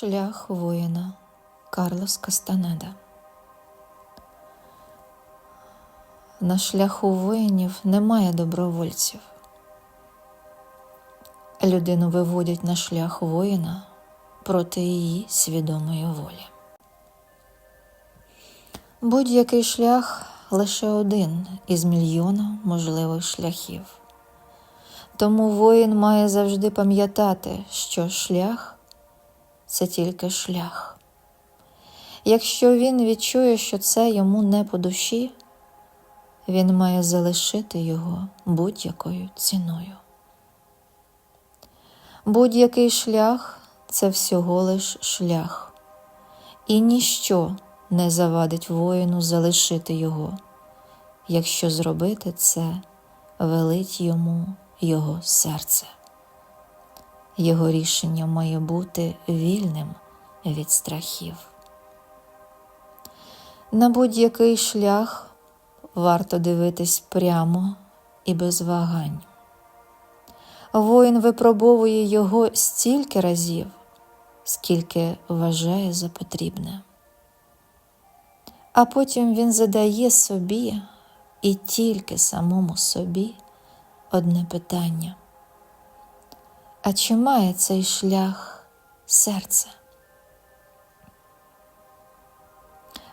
Шлях воїна Карлос Кастанеда. На шляху воїнів немає добровольців. Людину виводять на шлях воїна проти її свідомої волі. Будь-який шлях лише один із мільйона можливих шляхів. Тому воїн має завжди пам'ятати, що шлях це тільки шлях. Якщо він відчує, що це йому не по душі, він має залишити його будь-якою ціною. Будь-який шлях це всього лиш шлях, і ніщо не завадить воїну залишити його, якщо зробити це велить йому його серце. Його рішення має бути вільним від страхів. На будь-який шлях варто дивитись прямо і без вагань. Воїн випробовує його стільки разів, скільки вважає за потрібне. А потім він задає собі і тільки самому собі одне питання. А чи має цей шлях серце?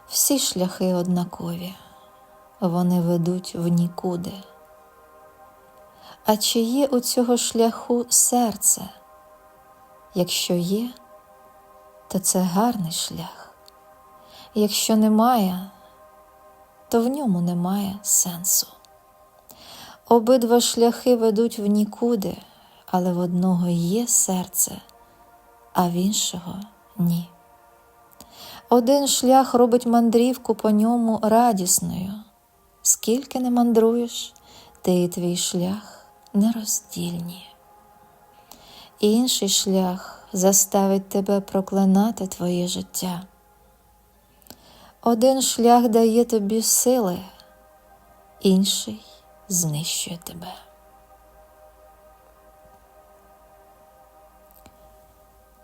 Всі шляхи однакові, вони ведуть в нікуди. А чи є у цього шляху серце? Якщо є, то це гарний шлях. Якщо немає, то в ньому немає сенсу. Обидва шляхи ведуть в нікуди, але в одного є серце, а в іншого ні. Один шлях робить мандрівку по ньому радісною. Скільки не мандруєш, ти і твій шлях нероздільні. Інший шлях заставить тебе проклинати твоє життя. Один шлях дає тобі сили, інший знищує тебе.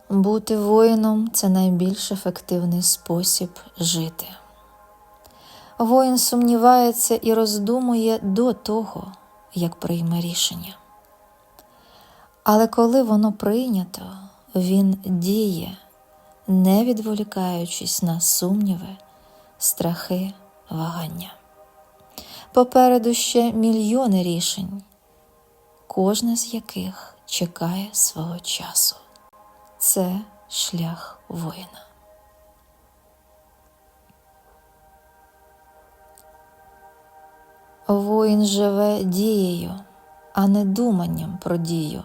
Бути воїном це найбільш ефективний спосіб жити. Воїн сумнівається і роздумує до того, як прийме рішення. Але коли воно прийнято, він діє, не відволікаючись на сумніви, страхи, вагання. Попереду ще мільйони рішень, кожне з яких чекає свого часу. Це шлях воїна. Воїн живе дією, а не думанням про дію,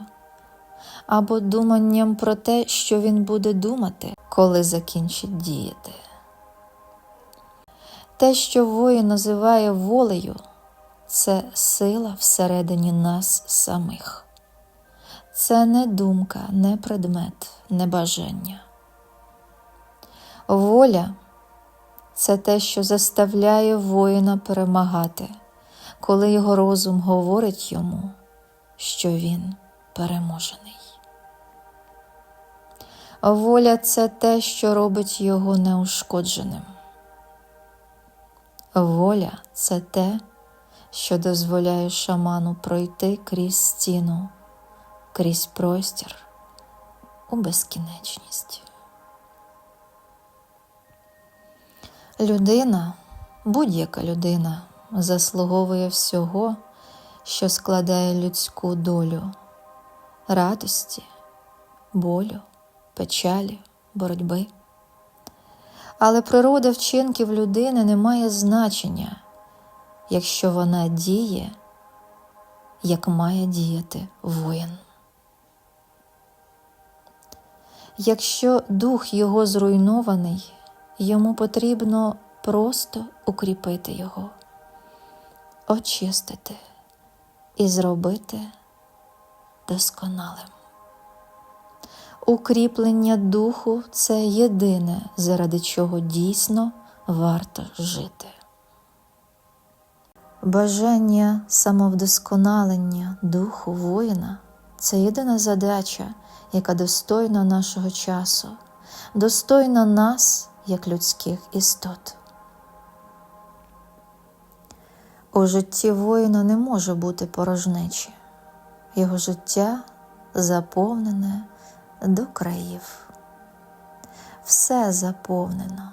або думанням про те, що він буде думати, коли закінчить діяти. Те, що воїн називає волею, це сила всередині нас самих. Це не думка, не предмет, не бажання. Воля це те, що заставляє воїна перемагати, коли його розум говорить йому, що він переможений. Воля це те, що робить його неушкодженим. Воля це те, що дозволяє шаману пройти крізь стіну, крізь простір у безкінечність. Людина, будь-яка людина, заслуговує всього, що складає людську долю, радості, болю, печалі, боротьби. Але природа вчинків людини не має значення, якщо вона діє, як має діяти воїн. Якщо дух його зруйнований, йому потрібно просто укріпити його, очистити і зробити досконалим. Укріплення духу це єдине, заради чого дійсно варто жити. Бажання самовдосконалення духу воїна це єдина задача, яка достойна нашого часу, достойна нас, як людських істот. У житті воїна не може бути порожнечі, його життя заповнене до країв. Все заповнено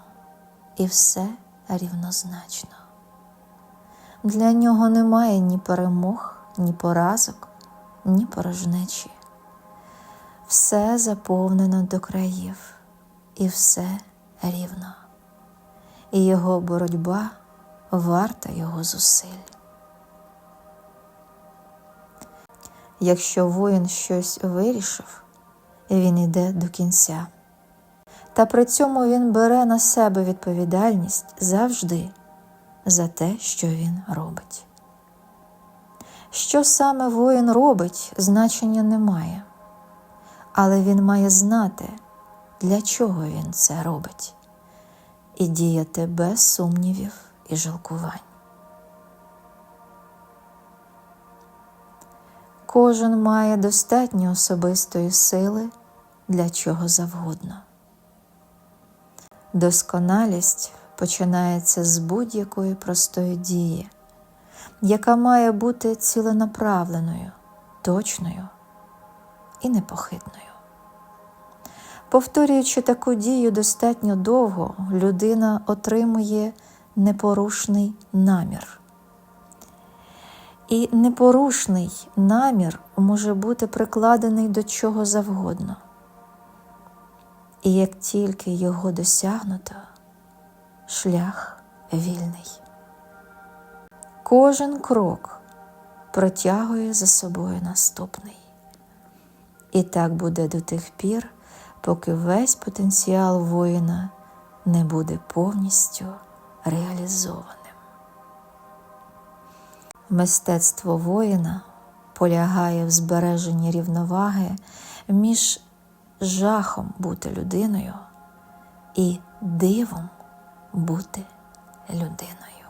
і все рівнозначно. Для нього немає ні перемог, ні поразок, ні порожнечі. Все заповнено до країв, і все рівно, і його боротьба варта його зусиль. Якщо воїн щось вирішив, він йде до кінця. Та при цьому він бере на себе відповідальність завжди за те, що він робить. Що саме воїн робить, значення немає, але він має знати, для чого він це робить, і діяти без сумнівів і жалкувань. Кожен має достатньо особистої сили для чого завгодно. Досконалість починається з будь-якої простої дії, яка має бути ціленаправленою, точною і непохитною. Повторюючи таку дію достатньо довго, людина отримує непорушний намір. І непорушний намір може бути прикладений до чого завгодно. І як тільки його досягнуто, шлях вільний. Кожен крок протягує за собою наступний. І так буде до тих пір, поки весь потенціал воїна не буде повністю реалізованим. Мистецтво воїна полягає в збереженні рівноваги між жахом бути людиною і дивом бути людиною.